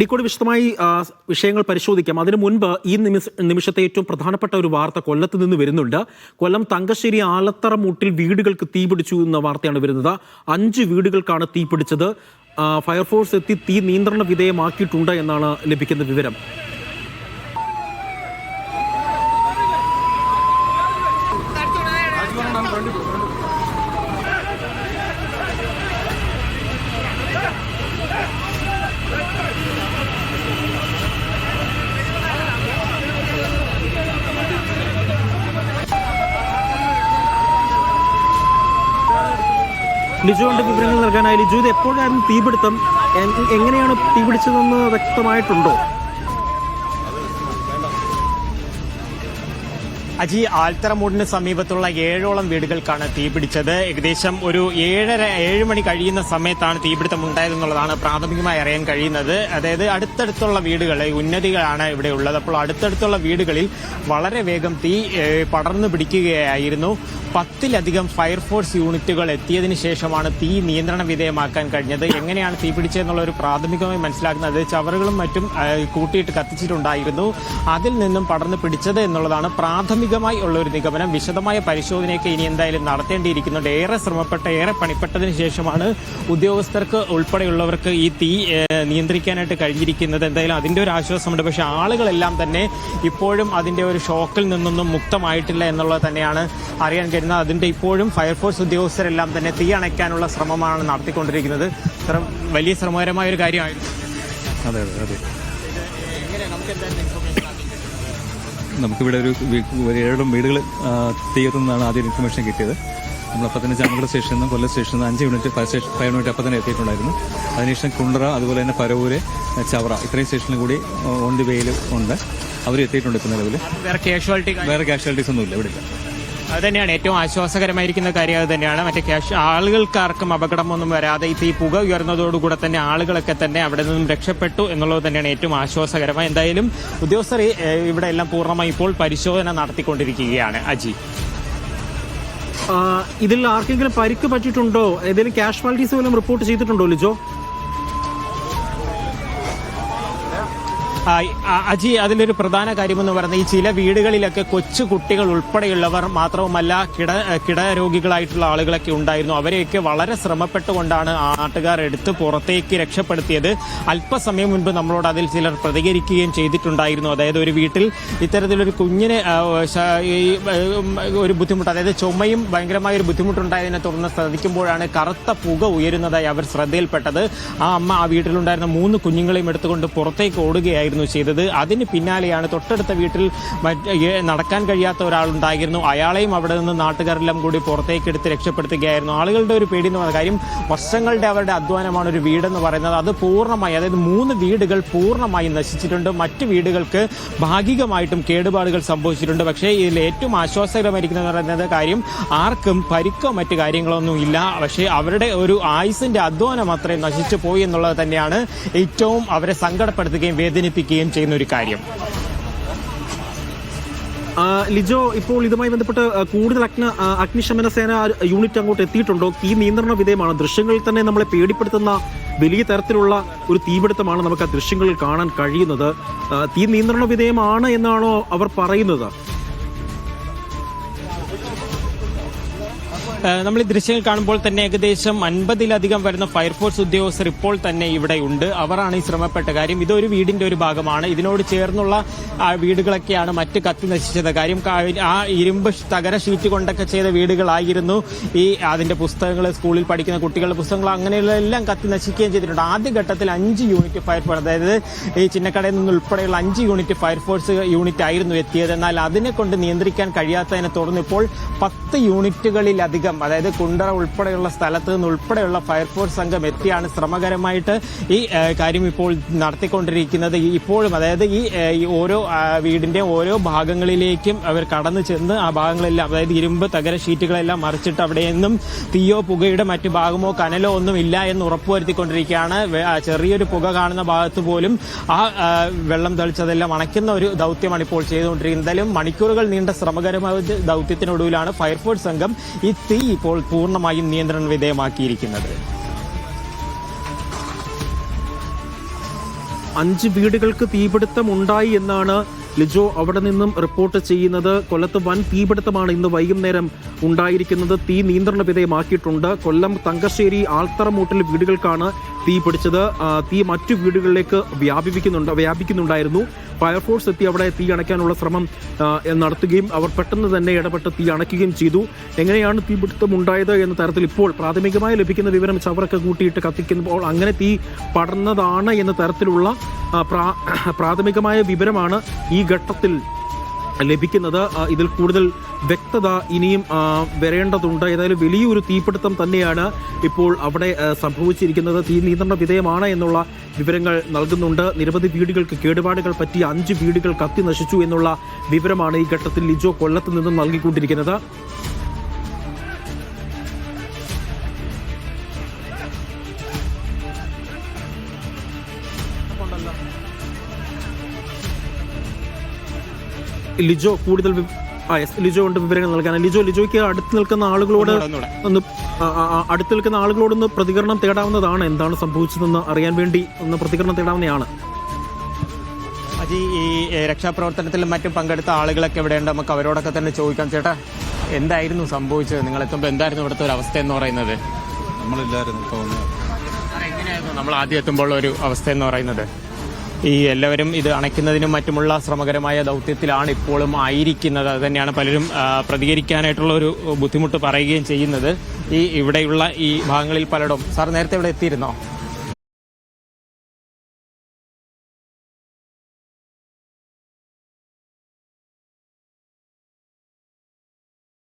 Discord വിശദമായി വിഷയങ്ങൾ പരിശോധിക്കാം. അതിനു മുൻപ് ഈ നിമിഷ നിമിഷത്തെ ഏറ്റവും പ്രധാനപ്പെട്ട ഒരു വാർത്ത കൊല്ലത്ത് നിന്ന് വരുന്നുണ്ട്. കൊല്ലം തങ്കശ്ശേരി ആലത്തറ മൂട്ടിൽ വീടുകൾക്ക് തീപിടിച്ചു എന്ന വാർത്തയാണ് വരുന്നത്. അഞ്ച് വീടുകൾക്കാണ് തീപിടിച്ചത് ഫയർഫോഴ്സ് എത്തി തീ നിയന്ത്രണ വിധേയമാക്കിയിട്ടുണ്ട് എന്നാണ് ലഭിക്കുന്ന വിവരം. ലിജുവിന്റെ വിവരങ്ങൾ നൽകാനായി ലിജു ഇത് എപ്പോഴായിരുന്നു തീപിടുത്തം? എങ്ങനെയാണ് തീപിടിച്ചതെന്ന് വ്യക്തമായിട്ടുണ്ടോ? അജി ആൽത്തറമൂടിന് സമീപത്തുള്ള ഏഴോളം വീടുകൾക്കാണ് തീപിടിച്ചത്. ഏകദേശം ഒരു ഏഴര ഏഴ് മണി കഴിയുന്ന സമയത്താണ് തീപിടുത്തം ഉണ്ടായതെന്നുള്ളതാണ് പ്രാഥമികമായി അറിയാൻ കഴിയുന്നത്. അതായത് അടുത്തടുത്തുള്ള വീടുകൾ ഉന്നതികളാണ് ഇവിടെ ഉള്ളത്. അപ്പോൾ അടുത്തടുത്തുള്ള വീടുകളിൽ വളരെ വേഗം തീ പടർന്നു പിടിക്കുകയായിരുന്നു. പത്തിലധികം ഫയർഫോഴ്സ് യൂണിറ്റുകൾ എത്തിയതിന് ശേഷമാണ് തീ നിയന്ത്രണ വിധേയമാക്കാൻ കഴിഞ്ഞത്. എങ്ങനെയാണ് തീ പിടിച്ചതെന്നുള്ള ഒരു പ്രാഥമികമായി മനസ്സിലാക്കുന്നത് ചവറുകളും മറ്റും കൂട്ടിയിട്ട് കത്തിച്ചിട്ടുണ്ടായിരുന്നു. അതിൽ നിന്നും പടർന്നു പിടിച്ചത് എന്നുള്ളതാണ് പ്രാഥമികമായി ഉള്ള ഒരു നിഗമനം. വിശദമായ പരിശോധനയൊക്കെ ഇനി എന്തായാലും നടത്തേണ്ടിയിരിക്കുന്നുണ്ട്. ഏറെ ശ്രമപ്പെട്ട ഏറെ പണിപ്പെട്ടതിന് ശേഷമാണ് ഉദ്യോഗസ്ഥർക്ക് ഉൾപ്പെടെയുള്ളവർക്ക് ഈ തീ നിയന്ത്രിക്കാനായിട്ട് കഴിഞ്ഞിരിക്കുന്നത്. എന്തായാലും അതിന്റെ ഒരു ആശ്വാസമുണ്ട്. പക്ഷേ ആളുകളെല്ലാം തന്നെ ഇപ്പോഴും അതിന്റെ ഒരു ഷോക്കിൽ നിന്നൊന്നും മുക്തമായിട്ടില്ല എന്നുള്ളത് തന്നെയാണ് അറിയാൻ കഴിയുന്നത് അതിന്റെ ഇപ്പോഴും ഫയർഫോഴ്സ് ഉദ്യോഗസ്ഥരെല്ലാം തന്നെ തീ അണയ്ക്കാനുള്ള ശ്രമമാണ് നടത്തിക്കൊണ്ടിരിക്കുന്നത്. ഇത്ര വലിയ ശ്രമകരമായ ഒരു കാര്യമായിരുന്നു. അതെ അതെ അതെ. നമുക്കിവിടെ ഒരു ഏഴും ഏഴോളം വീടുകൾ തീയത്തുനിന്നാണ് ആദ്യം ഇൻഫർമേഷൻ കിട്ടിയത്. നമ്മൾ അപ്പം തന്നെ ചാമക്കട സ്റ്റേഷനിൽ നിന്നും കൊല്ലം സ്റ്റേഷനിൽ നിന്ന് അഞ്ച് unit fire station fire unit അപ്പം തന്നെ എത്തിയിട്ടുണ്ടായിരുന്നു. അതിനുശേഷം കുണ്ടറ അതുപോലെ തന്നെ പരവൂര് ചവറ ഇത്രയും സ്റ്റേഷനിൽ കൂടി ഓൺ ദി വേയിൽ ഉണ്ട്. അവർ എത്തിയിട്ടുണ്ട് ഇപ്പം നിലവിൽ വേറെ കാഷ്വാലിറ്റി വേറെ കാഷ്വാലിറ്റീസ് ഒന്നുമില്ല ഇവിടെ ഇല്ല. അത് തന്നെയാണ് ഏറ്റവും ആശ്വാസകരമായിരിക്കുന്ന കാര്യം അത് തന്നെയാണ് മറ്റേ ക്യാഷ് ആളുകൾക്കാർക്കും അപകടമൊന്നും വരാതെ ഈ പുക ഉയർന്നതോടുകൂടെ തന്നെ ആളുകളൊക്കെ തന്നെ അവിടെ നിന്നും രക്ഷപ്പെട്ടു എന്നുള്ളത് തന്നെയാണ് ഏറ്റവും ആശ്വാസകരമായി. എന്തായാലും ഉദ്യോഗസ്ഥർ ഇവിടെ എല്ലാം പൂർണമായി ഇപ്പോൾ പരിശോധന നടത്തിക്കൊണ്ടിരിക്കുകയാണ്. അജി. ഇതിൽ ആർക്കെങ്കിലും പരിക്ക് പറ്റിയിട്ടുണ്ടോ? ഏതെങ്കിലും കാഷ്വാലിറ്റീസ് പോലും റിപ്പോർട്ട് ചെയ്തിട്ടുണ്ടോ ലിജോ? അജി അതിലൊരു പ്രധാന കാര്യമെന്ന് പറയുന്നത് ഈ ചില വീടുകളിലൊക്കെ കൊച്ചു കുട്ടികൾ ഉൾപ്പെടെയുള്ളവർ മാത്രവുമല്ല കിട കിട രോഗികളായിട്ടുള്ള ആളുകളൊക്കെ ഉണ്ടായിരുന്നു. അവരെയൊക്കെ വളരെ ശ്രമപ്പെട്ടുകൊണ്ടാണ് നാട്ടുകാർ എടുത്ത് പുറത്തേക്ക് രക്ഷപ്പെടുത്തിയത്. അല്പസമയം മുൻപ് നമ്മളോട് അതിൽ ചിലർ പ്രതികരിക്കുകയും ചെയ്തിട്ടുണ്ടായിരുന്നു. അതായത് ഒരു വീട്ടിൽ ഇത്തരത്തിലൊരു കുഞ്ഞിന് ഒരു ബുദ്ധിമുട്ട് അതായത് ചുമയും ഭയങ്കരമായ ഒരു ബുദ്ധിമുട്ടുണ്ടായതിനെ തുടർന്ന് ശ്രദ്ധിക്കുമ്പോഴാണ് കറുത്ത പുക ഉയരുന്നതായി അവർ ശ്രദ്ധയിൽപ്പെട്ടത്. ആ അമ്മ ആ വീട്ടിലുണ്ടായിരുന്ന മൂന്ന് കുഞ്ഞുങ്ങളെയും എടുത്തുകൊണ്ട് പുറത്തേക്ക് ഓടുകയായിരുന്നു. ചെയ്തത്. അതിന് പിന്നാലെയാണ് തൊട്ടടുത്ത വീട്ടിൽ നടക്കാൻ കഴിയാത്ത ഒരാളുണ്ടായിരുന്നു. അയാളെയും അവിടെ നിന്ന് നാട്ടുകാരെല്ലാം കൂടി പുറത്തേക്ക് എടുത്ത് രക്ഷപ്പെടുത്തുകയായിരുന്നു. ആളുകളുടെ ഒരു പേടി എന്ന് പറയുന്ന കാര്യം വർഷങ്ങളുടെ അവരുടെ അധ്വാനമാണ് ഒരു വീടെന്ന് പറയുന്നത്. അത് പൂർണമായി അതായത് മൂന്ന് വീടുകൾ പൂർണമായി നശിച്ചിട്ടുണ്ട്. മറ്റ് വീടുകൾക്ക് ഭാഗികമായിട്ടും കേടുപാടുകൾ സംഭവിച്ചിട്ടുണ്ട്. പക്ഷേ ഇതിൽ ഏറ്റവും ആശ്വാസകരമായിരിക്കുന്നത് പറയുന്നത് കാര്യം ആർക്കും പരിക്കോ മറ്റു കാര്യങ്ങളൊന്നും ഇല്ല. പക്ഷേ അവരുടെ ഒരു ആയുസിന്റെ അധ്വാനം അത്രയും നശിച്ചു പോയി എന്നുള്ളത് തന്നെയാണ് ഏറ്റവും അവരെ സങ്കടപ്പെടുത്തുകയും വേദനിപ്പിക്കുകയും ചെയ്യുന്ന ഒരു കാര്യം. ലിജോ ഇപ്പോൾ ഇതുമായി ബന്ധപ്പെട്ട് കൂടുതൽ അഗ്ന അഗ്നിശമന സേന യൂണിറ്റ് അങ്ങോട്ട് എത്തിയിട്ടുണ്ടോ? തീ നിയന്ത്രണ വിധേയമാണ്. ദൃശ്യങ്ങളിൽ തന്നെ നമ്മളെ പേടിപ്പെടുത്തുന്ന വലിയ തരത്തിലുള്ള ഒരു തീപിടുത്തമാണ് നമുക്ക് ആ ദൃശ്യങ്ങളിൽ കാണാൻ കഴിയുന്നത്. തീ നിയന്ത്രണ വിധേയമാണ് എന്നാണോ അവർ പറയുന്നത്? നമ്മൾ ഈ ദൃശ്യങ്ങൾ കാണുമ്പോൾ തന്നെ ഏകദേശം അൻപതിലധികം വരുന്ന ഫയർഫോഴ്സ് ഉദ്യോഗസ്ഥർ ഇപ്പോൾ തന്നെ ഇവിടെ ഉണ്ട്. അവരാണ് ഈ ശ്രമപ്പെട്ട കാര്യം. ഇതൊരു വീടിന്റെ ഒരു ഭാഗമാണ്. ഇതിനോട് ചേർന്നുള്ള വീടുകളൊക്കെയാണ് മറ്റ് കത്തി നശിച്ചത്. കാര്യം ആ ഇരുമ്പ് തകര ഷീറ്റ് കൊണ്ടൊക്കെ ചെയ്ത വീടുകളായിരുന്നു ഈ അതിന്റെ പുസ്തകങ്ങൾ സ്കൂളിൽ പഠിക്കുന്ന കുട്ടികളുടെ പുസ്തകങ്ങൾ. അങ്ങനെയുള്ള എല്ലാം കത്തി നശിക്കുകയും ചെയ്തിട്ടുണ്ട്. ആദ്യഘട്ടത്തിൽ അഞ്ച് യൂണിറ്റ് ഫയർഫോഴ്സ് അതായത് ഈ ചിന്നക്കടയിൽ നിന്ന് ഉൾപ്പെടെയുള്ള അഞ്ച് യൂണിറ്റ് ഫയർഫോഴ്സ് യൂണിറ്റ് ആയിരുന്നു എത്തിയത്. എന്നാൽ അതിനെ കൊണ്ട് നിയന്ത്രിക്കാൻ കഴിയാത്തതിനെ തുടർന്ന് ഇപ്പോൾ പത്ത് യൂണിറ്റുകളിലധികം അതായത് കുണ്ടറ ഉൾപ്പെടെയുള്ള സ്ഥലത്ത് നിന്ന് ഉൾപ്പെടെയുള്ള ഫയർഫോഴ്സ് സംഘം എത്തിയാണ് ശ്രമകരമായിട്ട് ഈ കാര്യം ഇപ്പോൾ നടത്തിക്കൊണ്ടിരിക്കുന്നത്. ഇപ്പോഴും അതായത് ഈ ഓരോ വീടിന്റെ ഓരോ ഭാഗങ്ങളിലേക്കും അവർ കടന്നു ചെന്ന് ആ ഭാഗങ്ങളെല്ലാം അതായത് ഇരുമ്പ് തകര ഷീറ്റുകളെല്ലാം മറിച്ചിട്ട് അവിടെ നിന്നും തീയോ പുകയുടെ മറ്റു ഭാഗമോ കനലോ ഒന്നും ഇല്ല എന്ന് ഉറപ്പുവരുത്തിക്കൊണ്ടിരിക്കുകയാണ്. ചെറിയൊരു പുക കാണുന്ന ഭാഗത്ത് പോലും ആ വെള്ളം തളിച്ചതെല്ലാം അണയ്ക്കുന്ന ഒരു ദൗത്യമാണ് ഇപ്പോൾ ചെയ്തുകൊണ്ടിരിക്കുന്നത്. എന്തായാലും മണിക്കൂറുകൾ നീണ്ട ശ്രമകരമായ ദൗത്യത്തിനൊടുവിലാണ് ഫയർഫോഴ്സ് സംഘം ഈ തീ ഇപ്പോൾ പൂർണമായും നിയന്ത്രണ വിധേയമാക്കിയിരിക്കുന്നത്. അഞ്ച് വീടുകൾക്ക് തീപിടുത്തം ഉണ്ടായി എന്നാണ് ലിജോ അവിടെ നിന്നും റിപ്പോർട്ട് ചെയ്യുന്നത്. കൊല്ലത്ത് വൻ തീപിടുത്തമാണ് ഇന്ന് വൈകുന്നേരം ഉണ്ടായിരിക്കുന്നത്. തീ നിയന്ത്രണ വിധേയമാക്കിയിട്ടുണ്ട്. കൊല്ലം തങ്കശ്ശേരി ആൽത്തറമൂട്ടിൽ വീടുകൾക്കാണ് തീ പിടിച്ചത്. തീ മറ്റു വീടുകളിലേക്ക് വ്യാപിപ്പിക്കുന്നുണ്ട് വ്യാപിക്കുന്നുണ്ടായിരുന്നു. ഫയർഫോഴ്സ് എത്തി അവിടെ തീ അണയ്ക്കാനുള്ള ശ്രമം നടത്തുകയും അവർ പെട്ടെന്ന് തന്നെ ഇടപെട്ട് തീ അണയ്ക്കുകയും ചെയ്തു. എങ്ങനെയാണ് തീപിടുത്തം ഉണ്ടായത് എന്ന തരത്തിൽ ഇപ്പോൾ പ്രാഥമികമായി ലഭിക്കുന്ന വിവരം ചവറൊക്കെ കൂട്ടിയിട്ട് കത്തിക്കുമ്പോൾ അങ്ങനെ തീ പടർന്നതാണ് എന്ന തരത്തിലുള്ള പ്രാഥമികമായ വിവരമാണ് ഈ ഘട്ടത്തിൽ ലഭിക്കുന്നത്. ഇതിൽ കൂടുതൽ വ്യക്തത ഇനിയും വരേണ്ടതുണ്ട്. ഏതായാലും വലിയൊരു തീപിടുത്തം തന്നെയാണ് ഇപ്പോൾ അവിടെ സംഭവിച്ചിരിക്കുന്നത്. തീ നിയന്ത്രണ വിധേയമാണ് എന്നുള്ള വിവരങ്ങൾ നൽകുന്നുണ്ട്. നിരവധി വീടുകൾക്ക് കേടുപാടുകൾ പറ്റി അഞ്ച് വീടുകൾ കത്തി നശിച്ചു എന്നുള്ള വിവരമാണ് ഈ ഘട്ടത്തിൽ ലിജോ കൊല്ലത്ത് നിന്നും നൽകിക്കൊണ്ടിരിക്കുന്നത്. ലിജോ കൂടുതൽ ആ എസ് ലിജോ ഉണ്ട് വിവരങ്ങൾ നൽകാൻ ലിജോ ലിജോയ്ക്ക് അടുത്ത് നിൽക്കുന്ന ആളുകളോട് ഒന്ന് അടുത്ത് നിൽക്കുന്ന ആളുകളോടൊന്ന് പ്രതികരണം തേടാവുന്നതാണ്. എന്താണ് സംഭവിച്ചതെന്ന് അറിയാൻ വേണ്ടി ഒന്ന് പ്രതികരണം തേടാവുന്നതാണ് അജി ഈ രക്ഷാപ്രവർത്തനത്തിൽ രക്ഷാപ്രവർത്തനത്തിലും മറ്റും പങ്കെടുത്ത ആളുകളൊക്കെ എവിടെയുണ്ട്? നമുക്ക് അവരോടൊക്കെ തന്നെ ചോദിക്കാം ചേട്ടാ. എന്തായിരുന്നു സംഭവിച്ചത്? നിങ്ങൾ എത്തുമ്പോൾ എന്തായിരുന്നു ഇവിടുത്തെ ഒരു അവസ്ഥ എന്ന് പറയുന്നത്? നമ്മളില്ലായിരുന്നു എങ്ങനെയായിരുന്നു നമ്മൾ ആദ്യം എത്തുമ്പോൾ ഒരു അവസ്ഥ എന്ന് പറയുന്നത്? ഈ എല്ലാവരും ഇത് അണയ്ക്കുന്നതിനും മറ്റുമുള്ള ശ്രമകരമായ ദൗത്യത്തിലാണ് ഇപ്പോഴും ആയിരിക്കുന്നത്. അത് തന്നെയാണ് പലരും പ്രതികരിക്കാനായിട്ടുള്ള ഒരു ബുദ്ധിമുട്ട് പറയുകയും ചെയ്യുന്നത്. ഈ ഇവിടെയുള്ള ഈ ഭാഗങ്ങളിൽ പലരും സാർ നേരത്തെ ഇവിടെ എത്തിയിരുന്നോ?